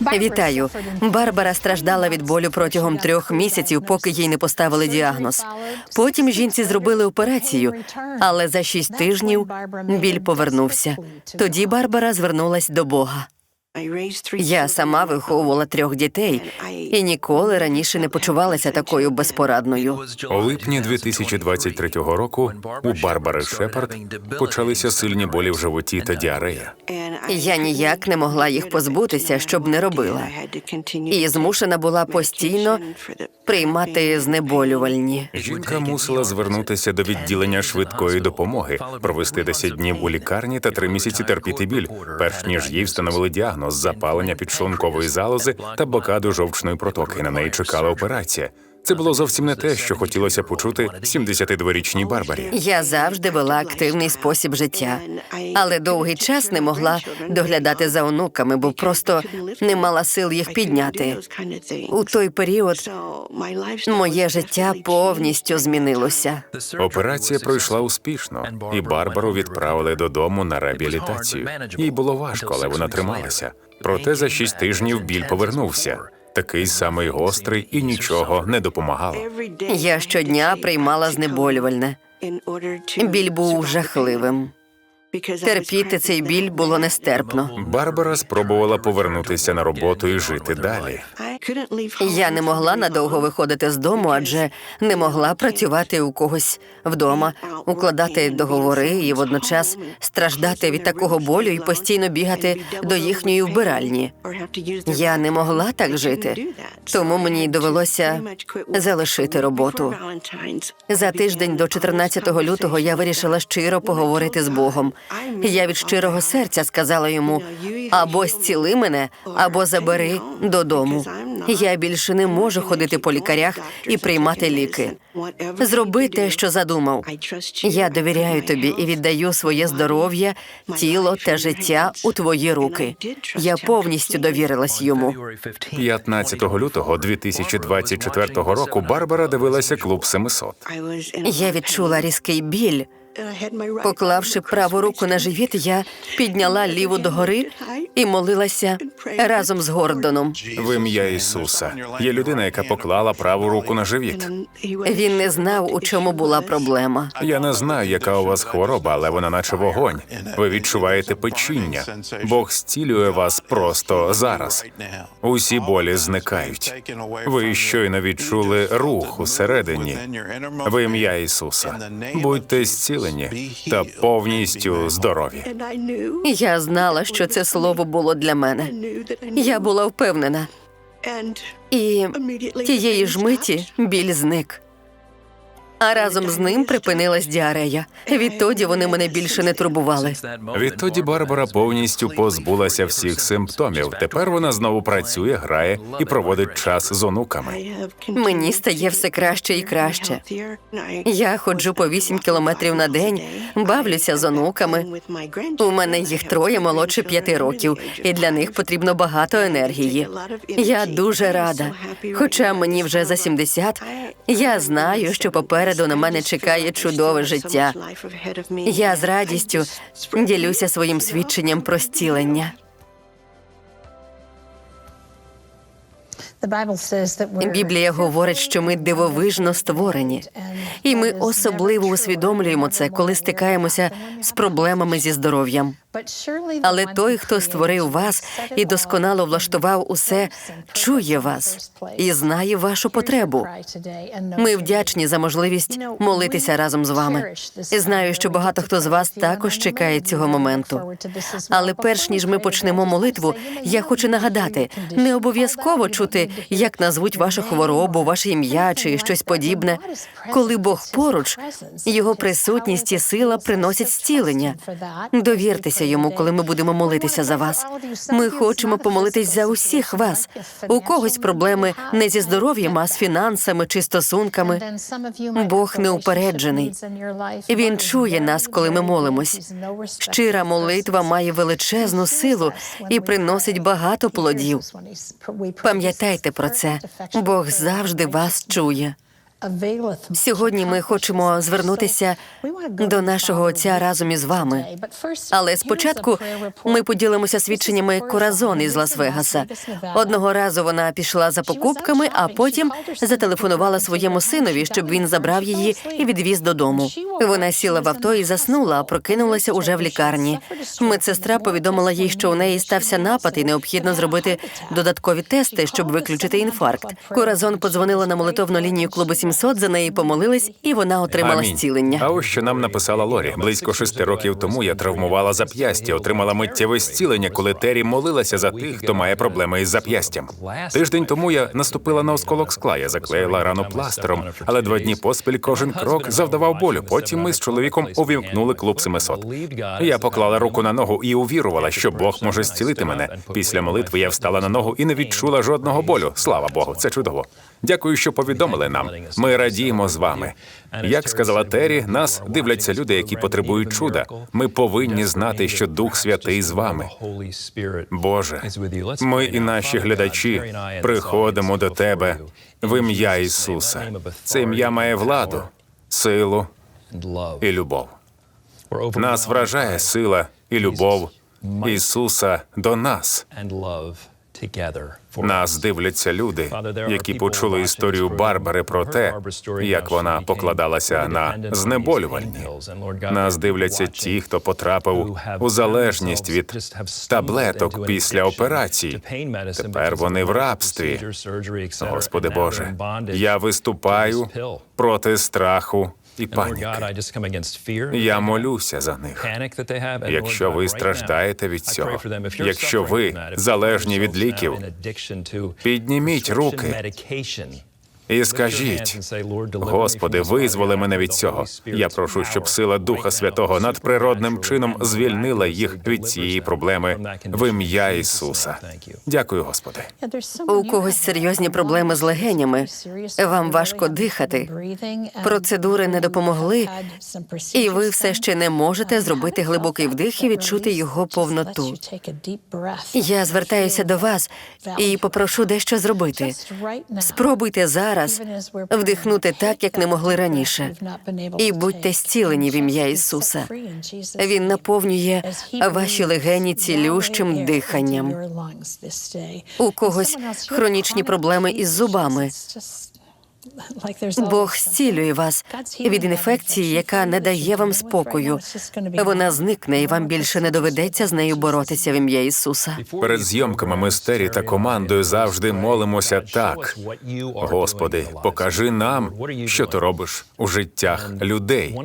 Вітаю. Барбара страждала від болю протягом трьох місяців, поки їй не поставили діагноз. Потім жінці зробили операцію, але за шість тижнів біль повернувся. Тоді Барбара звернулась до Бога. Я сама виховувала трьох дітей і ніколи раніше не почувалася такою безпорадною. У липні 2023 року у Барбари Шепард почалися сильні болі в животі та діарея. Я ніяк не могла їх позбутися, щоб не робила. І змушена була постійно приймати знеболювальні. Жінка мусила звернутися до відділення швидкої допомоги, провести 10 днів у лікарні та 3 місяці терпіти біль, перш ніж їй встановили діагноз запалення підшлункової залози та блокаду жовчної протоки. На неї чекала операція. Це було зовсім не те, що хотілося почути 72-річній Барбарі. Я завжди вела активний спосіб життя, але довгий час не могла доглядати за онуками, бо просто не мала сил їх підняти. У той період моє життя повністю змінилося. Операція пройшла успішно, і Барбару відправили додому на реабілітацію. Їй було важко, але вона трималася. Проте за шість тижнів біль повернувся. Такий самий гострий і нічого не допомагало. Я щодня приймала знеболювальне. Біль був жахливим. Терпіти цей біль було нестерпно. Барбара спробувала повернутися на роботу і жити далі. Я не могла надовго виходити з дому, адже не могла працювати у когось вдома, укладати договори і водночас страждати від такого болю і постійно бігати до їхньої вбиральні. Я не могла так жити, тому мені довелося залишити роботу. За тиждень до 14 лютого я вирішила щиро поговорити з Богом. Я від щирого серця сказала йому: або зціли мене, або забери додому. Я більше не можу ходити по лікарях і приймати ліки. Зроби те, що задумав. Я довіряю тобі і віддаю своє здоров'я, тіло та життя у твої руки. Я повністю довірилась йому. 15 лютого 2024 року Барбара дивилася клуб 700. Я відчула різкий біль. Поклавши праву руку на живіт, я підняла ліву догори і молилася разом з Гордоном. В ім'я Ісуса є людина, яка поклала праву руку на живіт. Він не знав, у чому була проблема. Я не знаю, яка у вас хвороба, але вона наче вогонь. Ви відчуваєте печіння. Бог зцілює вас просто зараз. Усі болі зникають. Ви щойно відчули рух усередині. В ім'я Ісуса. Будьте зцілені та повністю здорові. Я знала, що це слово було для мене. Я була впевнена. І тієї ж миті біль зник. А разом з ним припинилась діарея. Відтоді вони мене більше не турбували. Відтоді Барбара повністю позбулася всіх симптомів. Тепер вона знову працює, грає і проводить час з онуками. Мені стає все краще і краще. Я ходжу по 8 кілометрів на день, бавлюся з онуками. У мене їх троє молодше п'яти років, і для них потрібно багато енергії. Я дуже рада. Хоча мені вже за 70, я знаю, що попереду на мене чекає чудове життя. Я з радістю ділюся своїм свідченням про зцілення. Біблія говорить, що ми дивовижно створені, і ми особливо усвідомлюємо це, коли стикаємося з проблемами зі здоров'ям. Але той, хто створив вас і досконало влаштував усе, чує вас і знає вашу потребу. Ми вдячні за можливість молитися разом з вами. І знаю, що багато хто з вас також чекає цього моменту. Але перш ніж ми почнемо молитву, я хочу нагадати: не обов'язково чути, як назвуть вашу хворобу, ваше ім'я чи щось подібне. Коли Бог поруч, його присутність і сила приносять зцілення. Довіртеся йому, коли ми будемо молитися за вас. Ми хочемо помолитись за усіх вас. У когось проблеми не зі здоров'ям, а з фінансами чи стосунками. Бог неупереджений. Він чує нас, коли ми молимось. Щира молитва має величезну силу і приносить багато плодів. Пам'ятайте про це. Бог завжди вас чує. Сьогодні ми хочемо звернутися до нашого отця разом із вами. Але спочатку ми поділимося свідченнями Коразон із Лас-Вегаса. Одного разу вона пішла за покупками, а потім зателефонувала своєму синові, щоб він забрав її і відвіз додому. Вона сіла в авто і заснула, а прокинулася уже в лікарні. Медсестра повідомила їй, що у неї стався напад, і необхідно зробити додаткові тести, щоб виключити інфаркт. Коразон подзвонила на молитовну лінію клубу 700, за неї помолились, і вона отримала Амінь. зцілення. А ось що нам написала Лорі. Близько шести років тому я травмувала зап'ястя, отримала миттєве зцілення, коли Террі молилася за тих, хто має проблеми із зап'ястям. Тиждень тому я наступила на осколок скла, я заклеїла рану пластером, але два дні поспіль кожен крок завдавав болю. Потім ми з чоловіком увімкнули клуб 700. Я поклала руку на ногу і увірувала, що Бог може зцілити мене. Після молитви я встала на ногу і не відчула жодного болю. Слава Богу, це чудово. Дякую, що повідомили нам. Ми радіємо з вами. Як сказала Террі, нас дивляться люди, які потребують чуда. Ми повинні знати, що Дух Святий з вами. Боже, ми і наші глядачі приходимо до Тебе в ім'я Ісуса. Це ім'я має владу, силу і любов. Нас вражає сила і любов Ісуса до нас. Нас дивляться люди, які почули історію Барбари про те, як вона покладалася на знеболювальні. Нас дивляться ті, хто потрапив у залежність від таблеток після операцій. Тепер вони в рабстві. Господи Боже, я виступаю проти страху і паніки. Я молюся за них. Якщо ви страждаєте від цього, якщо ви залежні від ліків, підніміть руки і скажіть, Господи, визволи мене від цього. Я прошу, щоб сила Духа Святого надприродним чином звільнила їх від цієї проблеми в ім'я Ісуса. Дякую, Господи. У когось серйозні проблеми з легенями. Вам важко дихати. Процедури не допомогли, і ви все ще не можете зробити глибокий вдих і відчути його повноту. Я звертаюся до вас і попрошу дещо зробити. Спробуйте зараз вдихнути так, як не могли раніше. І будьте зцілені в ім'я Ісуса. Він наповнює ваші легені цілющим диханням. У когось хронічні проблеми із зубами. Бог зцілює вас від інфекції, яка не дає вам спокою. Вона зникне, і вам більше не доведеться з нею боротися в ім'я Ісуса. Перед зйомками ми з Террі та командою завжди молимося так. Господи, покажи нам, що ти робиш у життях людей.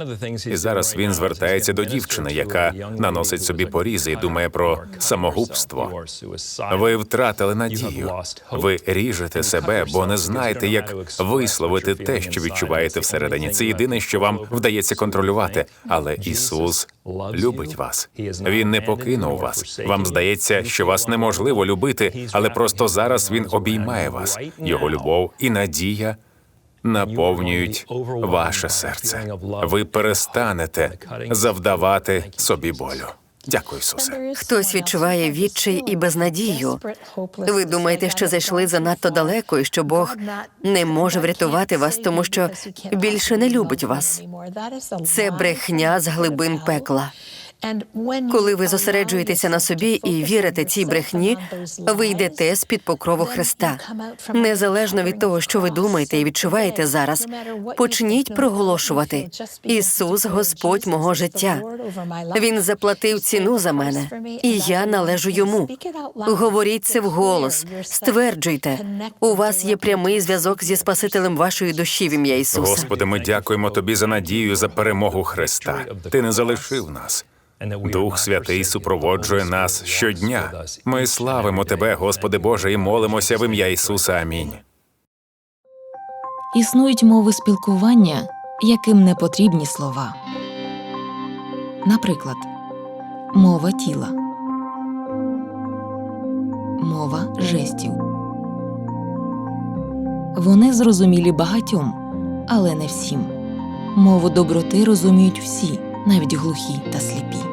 І зараз він звертається до дівчини, яка наносить собі порізи і думає про самогубство. Ви втратили надію. Ви ріжете себе, бо не знаєте, як висловити те, що відчуваєте всередині. Це єдине, що вам вдається контролювати. Але Ісус любить вас. Він не покинув вас. Вам здається, що вас неможливо любити, але просто зараз він обіймає вас. Його любов і надія наповнюють ваше серце. Ви перестанете завдавати собі болю. Дякую, Ісусе. Хтось відчуває відчай і безнадію. Ви думаєте, що зайшли занадто далеко, і що Бог не може врятувати вас, тому що більше не любить вас. Це брехня з глибин пекла. Коли ви зосереджуєтеся на собі і вірите цій брехні, ви йдете з під покрову Христа. Незалежно від того, що ви думаєте і відчуваєте зараз, почніть проголошувати Ісус, Господь мого життя. Він заплатив ціну за мене, і я належу йому. Говоріть це вголос, стверджуйте. У вас є прямий зв'язок зі Спасителем вашої душі в ім'я Ісуса. Господи, ми дякуємо Тобі за надію, за перемогу Христа. Ти не залишив нас. Дух Святий супроводжує нас щодня. Ми славимо Тебе, Господи Боже, і молимося в ім'я Ісуса. Амінь. Існують мови спілкування, яким не потрібні слова. Наприклад, мова тіла, мова жестів. Вони зрозумілі багатьом, але не всім. Мову доброти розуміють всі, навіть глухі та сліпі.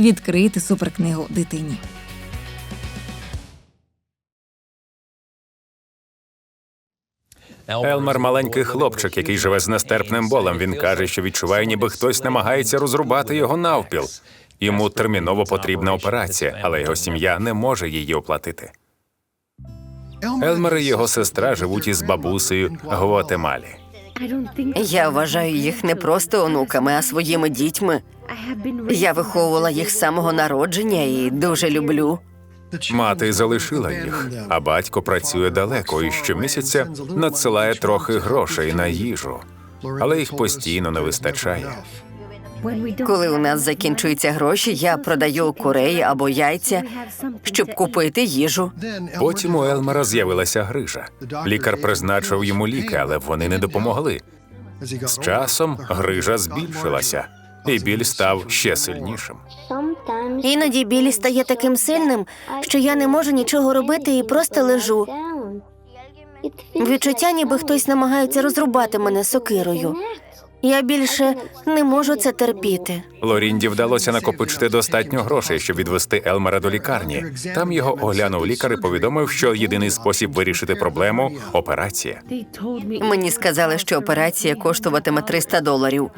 відкрийте суперкнигу дитині. Елмер маленький хлопчик, який живе з нестерпним болем. Він каже, що відчуває, ніби хтось намагається розрубати його навпіл. Йому терміново потрібна операція, але його сім'я не може її оплатити. Елмер і його сестра живуть із бабусею Гватемалі. Я вважаю їх не просто онуками, а своїми дітьми. Я виховувала їх з самого народження і дуже люблю. Мати залишила їх, а батько працює далеко і щомісяця надсилає трохи грошей на їжу, але їх постійно не вистачає. Коли у нас закінчуються гроші, я продаю курей або яйця, щоб купити їжу. Потім у Елмера з'явилася грижа. Лікар призначив йому ліки, але вони не допомогли. З часом грижа збільшилася, і біль став ще сильнішим. Іноді біль стає таким сильним, що я не можу нічого робити і просто лежу. Відчуття, ніби хтось намагається розрубати мене сокирою. Я більше не можу це терпіти. Лорінді вдалося накопичити достатньо грошей, щоб відвести Елмера до лікарні. Там його оглянув лікар і повідомив, що єдиний спосіб вирішити проблему операція. Мені сказали, що операція коштуватиме 300 доларів,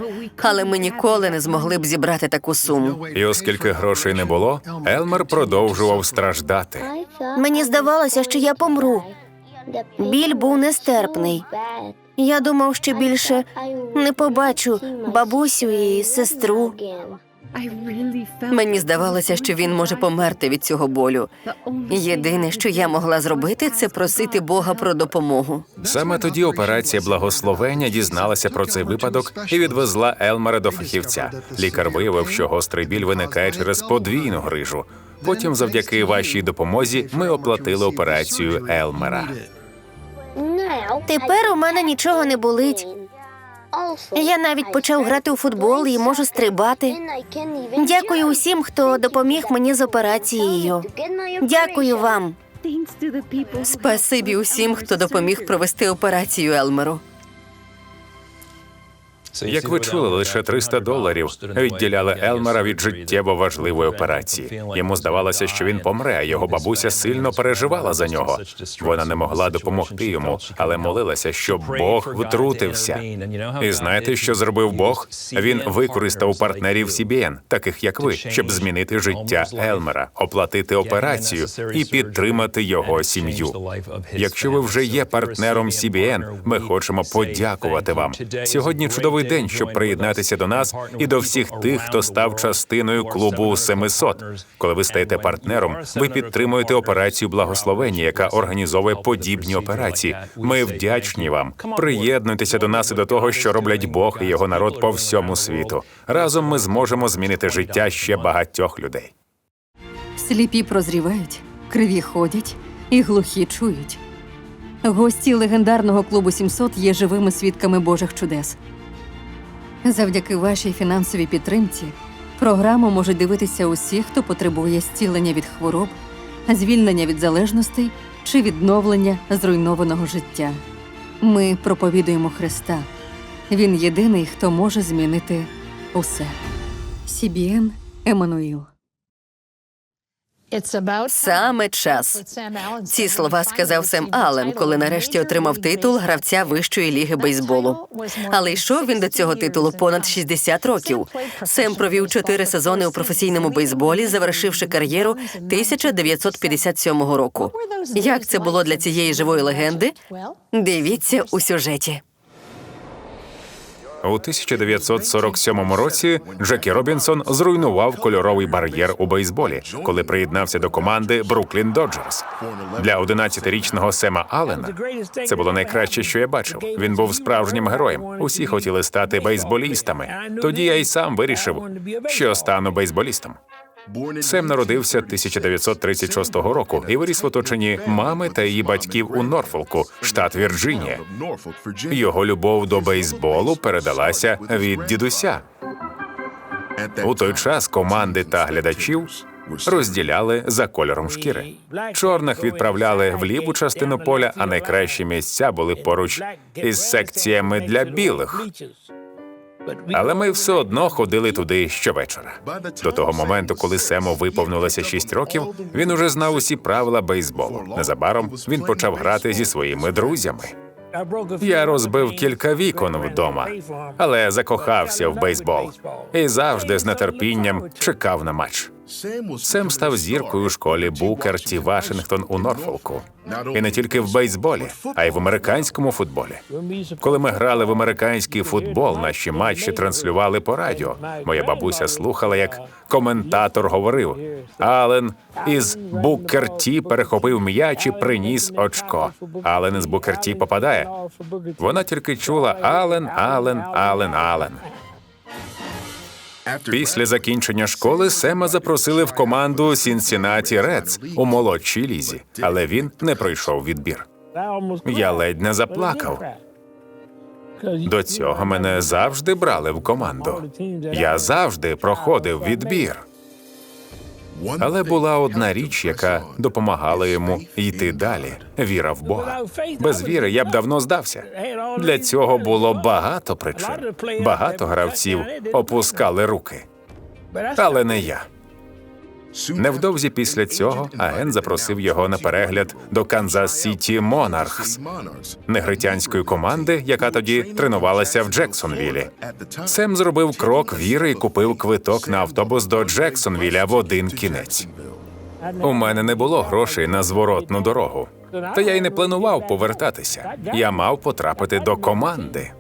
але ми ніколи не змогли б зібрати таку суму. І оскільки грошей не було, Елмер продовжував страждати. Мені здавалося, що я помру. Біль був нестерпний. Я думав, що більше не побачу бабусю і сестру. Мені здавалося, що він може померти від цього болю. Єдине, що я могла зробити, це просити Бога про допомогу. Саме тоді операція благословення дізналася про цей випадок і відвезла Елмера до фахівця. Лікар виявив, що гострий біль виникає через подвійну грижу. Потім, завдяки вашій допомозі, ми оплатили операцію Елмера. Тепер у мене нічого не болить. Я навіть почав грати у футбол і можу стрибати. Дякую усім, хто допоміг мені з операцією. Дякую вам. Спасибі усім, хто допоміг провести операцію Елмеру. Як ви чули, лише 300 доларів відділяли Елмера від життєво важливої операції. Йому здавалося, що він помре, а його бабуся сильно переживала за нього. Вона не могла допомогти йому, але молилася, щоб Бог втрутився. І знаєте, що зробив Бог? Він використав партнерів CBN, таких як ви, щоб змінити життя Елмера, оплатити операцію і підтримати його сім'ю. Якщо ви вже є партнером CBN, ми хочемо подякувати вам. Сьогодні чудовий день, щоб приєднатися до нас і до всіх тих, хто став частиною клубу 700. Коли ви стаєте партнером, ви підтримуєте операцію благословення, яка організовує подібні операції. Ми вдячні вам. Приєднуйтеся до нас і до того, що роблять Бог і його народ по всьому світу. Разом ми зможемо змінити життя ще багатьох людей. Сліпі прозрівають, криві ходять і глухі чують. Гості легендарного клубу 700 є живими свідками Божих чудес. Завдяки вашій фінансовій підтримці програму можуть дивитися усі, хто потребує зцілення від хвороб, звільнення від залежностей чи відновлення зруйнованого життя. Ми проповідуємо Христа. Він єдиний, хто може змінити усе. CBN Еммануїл. Саме час. Ці слова сказав Сем Аллен, коли нарешті отримав титул гравця вищої ліги бейсболу. Але йшов він до цього титулу понад 60 років. Сем провів чотири сезони у професійному бейсболі, завершивши кар'єру 1957 року. Як це було для цієї живої легенди? Дивіться у сюжеті. У 1947 році Джекі Робінсон зруйнував кольоровий бар'єр у бейсболі, коли приєднався до команди Бруклін Доджерс. Для 11-річного Сема Аллена це було найкраще, що я бачив. Він був справжнім героєм. Усі хотіли стати бейсболістами. Тоді я й сам вирішив, що стану бейсболістом. Сем народився 1936 року і виріс в оточенні мами та її батьків у Норфолку, штат Вірджинія. Його любов до бейсболу передалася від дідуся. У той час команди та глядачів розділяли за кольором шкіри. Чорних відправляли в ліву частину поля, а найкращі місця були поруч із секціями для білих. Але ми все одно ходили туди щовечора. До того моменту, коли Сему виповнилося 6 років, він уже знав усі правила бейсболу. Незабаром він почав грати зі своїми друзями. Я розбив кілька вікон вдома, але закохався в бейсбол і завжди з нетерпінням чекав на матч. Сем став зіркою у школі Букер Ті Вашингтон у Норфолку. І не тільки в бейсболі, а й в американському футболі. Коли ми грали в американський футбол, наші матчі транслювали по радіо. Моя бабуся слухала, як коментатор говорив: Ален із Букер Ті перехопив м'яч і приніс очко. Ален із Букер Ті попадає. Вона тільки чула Ален, Ален, Ален, Ален. Після закінчення школи Сема запросили в команду Сінсінаті Редс у молодшій лізі, але він не пройшов відбір. Я ледь не заплакав. До цього мене завжди брали в команду. Я завжди проходив відбір. Але була одна річ, яка допомагала йому йти далі віра в Бога. Без віри я б давно здався. Для цього було багато причин. Багато гравців опускали руки, але не я. Невдовзі після цього агент запросив його на перегляд до Канзас Сіті Монархс, негритянської команди, яка тоді тренувалася в Джексонвілі. Сем зробив крок віри і купив квиток на автобус до Джексонвіля в один кінець. У мене не було грошей на зворотну дорогу. Та я й не планував повертатися. Я мав потрапити до команди.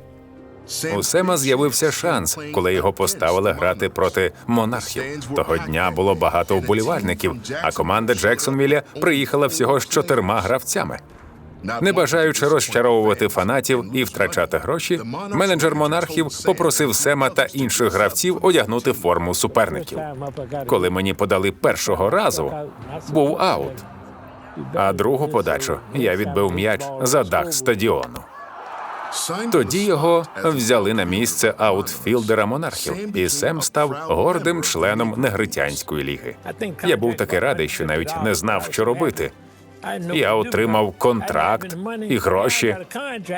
У Сема з'явився шанс, коли його поставили грати проти монархів. Того дня було багато вболівальників, а команда Джексонвіля приїхала всього з чотирма гравцями. Не бажаючи розчаровувати фанатів і втрачати гроші, менеджер монархів попросив Сема та інших гравців одягнути форму суперників. Коли мені подали першого разу, був аут. А другу подачу я відбив м'яч за дах стадіону. Тоді його взяли на місце аутфілдера монархів, і Сем став гордим членом негритянської ліги. Я був таки радий, що навіть не знав, що робити. Я отримав контракт і гроші.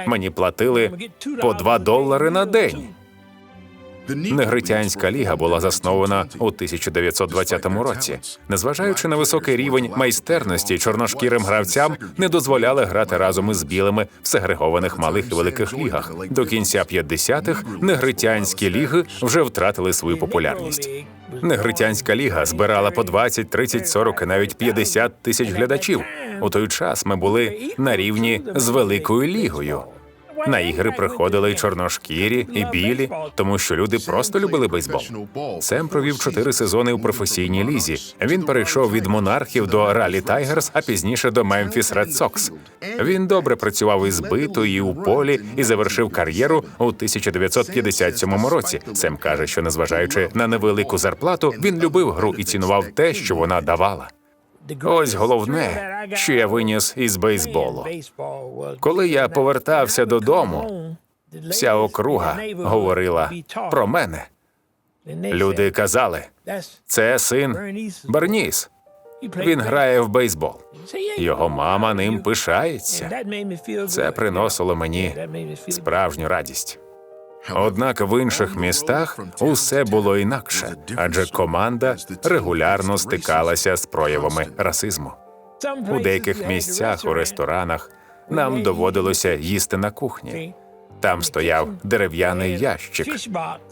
Мені платили по 2 долари на день. Негритянська ліга була заснована у 1920 році. Незважаючи на високий рівень майстерності, чорношкірим гравцям не дозволяли грати разом із білими в сегрегованих малих і великих лігах. До кінця 50-х негритянські ліги вже втратили свою популярність. Негритянська ліга збирала по 20, 30, 40 і навіть 50 тисяч глядачів. У той час ми були на рівні з великою лігою. На ігри приходили й чорношкірі, і білі, тому що люди просто любили бейсбол. Сем провів чотири сезони у професійній лізі. Він перейшов від монархів до Ралі Тайгерс, а пізніше до Мемфіс Ред Сокс. Він добре працював із битою і у полі і завершив кар'єру у 1957 році. Сем каже, що незважаючи на невелику зарплату, він любив гру і цінував те, що вона давала. Ось головне, що я виніс із бейсболу. Коли я повертався додому, вся округа говорила про мене. Люди казали, це син Берніс. Він грає в бейсбол. Його мама ним пишається. Це приносило мені справжню радість. Однак в інших містах усе було інакше, адже команда регулярно стикалася з проявами расизму. У деяких місцях у ресторанах нам доводилося їсти на кухні. Там стояв дерев'яний ящик,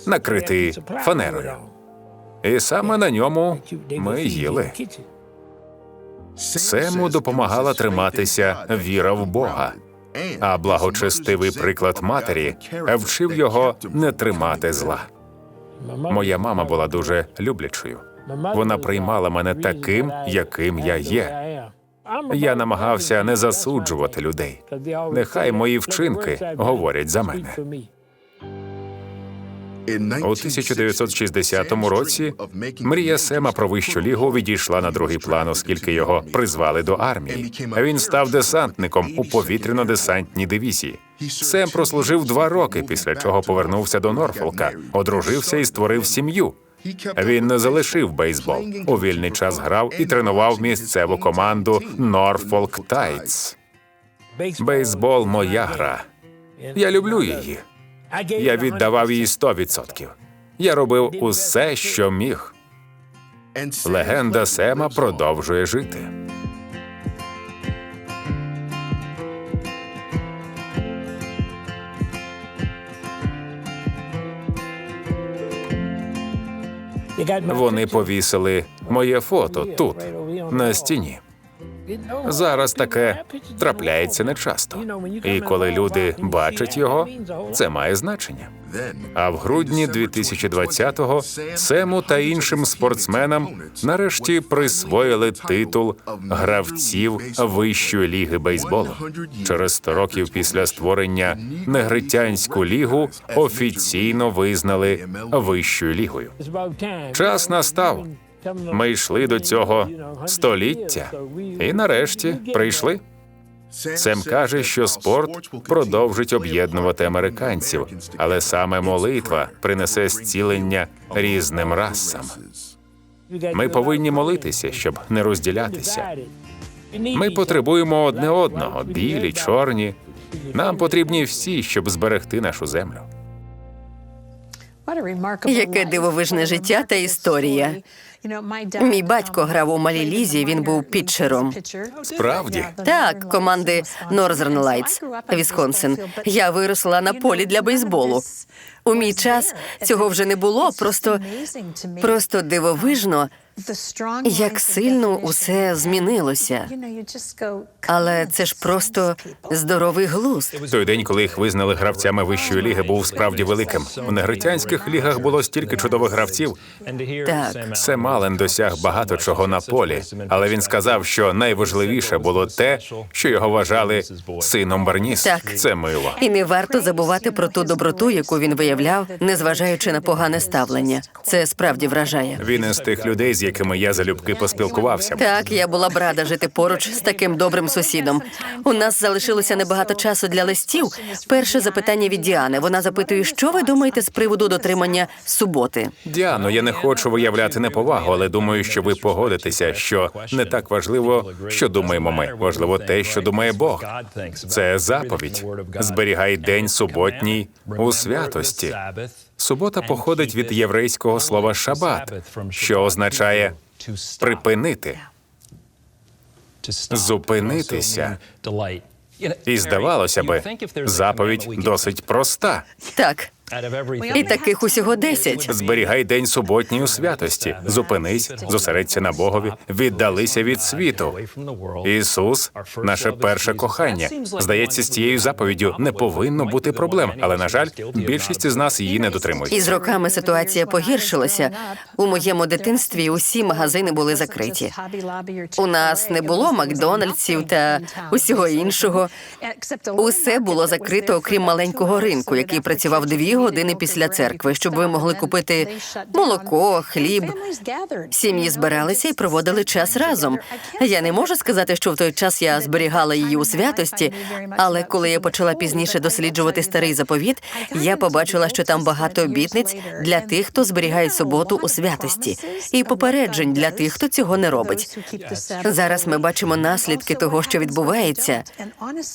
накритий фанерою. І саме на ньому ми їли. Сему допомагала триматися віра в Бога, а благочестивий приклад матері вчив його не тримати зла. Моя мама була дуже люблячою. Вона приймала мене таким, яким я є. Я намагався не засуджувати людей. Нехай мої вчинки говорять за мене. У 1960 році мрія Сема про вищу лігу відійшла на другий план, оскільки його призвали до армії. Він став десантником у повітряно-десантній дивізії. Сем прослужив два роки, після чого повернувся до Норфолка, одружився і створив сім'ю. Він не залишив бейсбол. У вільний час грав і тренував місцеву команду Норфолк Тайтс. Бейсбол моя гра. Я люблю її. Я віддавав їй 100%. Я робив усе, що міг. Легенда Сема продовжує жити. Вони повісили моє фото тут, на стіні. Зараз таке трапляється нечасто. І коли люди бачать його, це має значення. А в грудні 2020-го Сему та іншим спортсменам нарешті присвоїли титул гравців Вищої ліги бейсболу. Через 100 років після створення негритянську лігу офіційно визнали Вищою лігою. Час настав. Ми йшли до цього століття, і нарешті прийшли. Сем каже, що спорт продовжить об'єднувати американців, але саме молитва принесе зцілення різним расам. Ми повинні молитися, щоб не розділятися. Ми потребуємо одне одного, білі, чорні. Нам потрібні всі, щоб зберегти нашу землю. Яке дивовижне життя та історія. Мій батько грав у малій лізі, він був пітчером. Справді? Так, команди Northern Lights, Вісконсин. Я виросла на полі для бейсболу. У мій час цього вже не було, просто, просто дивовижно, як сильно усе змінилося. Але це ж просто здоровий глузд. Той день, коли їх визнали гравцями вищої ліги, був справді великим. У негритянських лігах було стільки чудових гравців. Так. Сем Аллен досяг багато чого на полі, але він сказав, що найважливіше було те, що його вважали сином Барніс. Так. Це мило. І не варто забувати про ту доброту, яку він виявляв, незважаючи на погане ставлення. Це справді вражає. Він із тих людей, з якими я залюбки поспілкувався. Так, я була б рада жити поруч з таким добрим сусідом. У нас залишилося небагато часу для листів. Перше запитання від Діани. Вона запитує, що ви думаєте з приводу дотримання суботи? Діано, я не хочу виявляти неповагу, але думаю, що ви погодитеся, що не так важливо, що думаємо ми. Важливо те, що думає Бог. Це заповідь. Зберігай день суботній у святості. Субота походить від єврейського слова шабат, що означає припинити. зупинитися. І здавалося би, заповідь досить проста. Так, і таких усього десять. Зберігай день суботній у святості. Зупинись, зосередься на Богові, віддалися від світу. Ісус наше перше кохання. Здається, з цією заповіддю не повинно бути проблем, але на жаль, більшість із нас її не дотримують. І з роками ситуація погіршилася. У моєму дитинстві усі магазини були закриті. У нас не було Макдональдсів та усього іншого. Усе було закрито, окрім маленького ринку, який працював дві години після церкви, щоб ви могли купити молоко, хліб. Сім'ї збиралися і проводили час разом. Я не можу сказати, що в той час я зберігала її у святості, але коли я почала пізніше досліджувати старий заповіт, я побачила, що там багато обітниць для тих, хто зберігає суботу у святості, і попереджень для тих, хто цього не робить. Зараз ми бачимо наслідки того, що відбувається.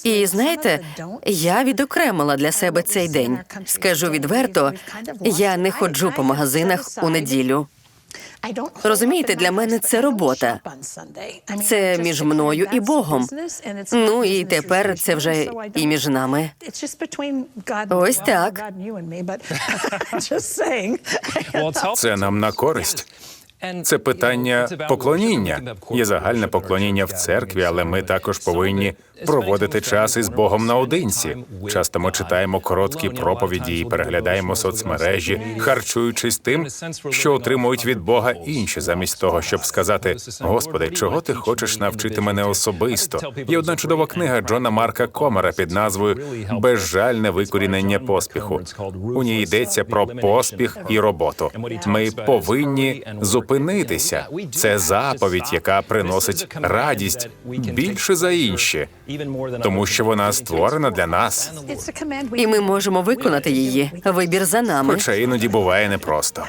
І знаєте, я відокремила для себе цей день. Скажу відверто, я не ходжу по магазинах у неділю. Розумієте, для мене це робота. Це між мною і Богом. Ну і тепер це вже і між нами. Ось так. Це нам на користь. Це питання поклоніння. Є загальне поклоніння в церкві, але ми також повинні проводити час із Богом наодинці. Часто ми читаємо короткі проповіді і переглядаємо соцмережі, харчуючись тим, що отримують від Бога інші, замість того, щоб сказати: Господи, чого ти хочеш навчити мене особисто? Є одна чудова книга Джона Марка Комера під назвою Безжальне викорінення поспіху. У ній йдеться про поспіх і роботу. Ми повинні зупинитися. Це заповідь, яка приносить радість більше за інші, тому що вона створена для нас. І ми можемо виконати її. Вибір за нами. Хоча іноді буває непросто.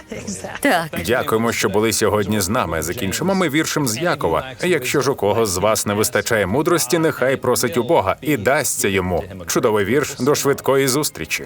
Так. Дякуємо, що були сьогодні з нами. Закінчимо ми віршем з Якова. Якщо ж у когось з вас не вистачає мудрості, нехай просить у Бога і дасться йому. Чудовий вірш до швидкої зустрічі.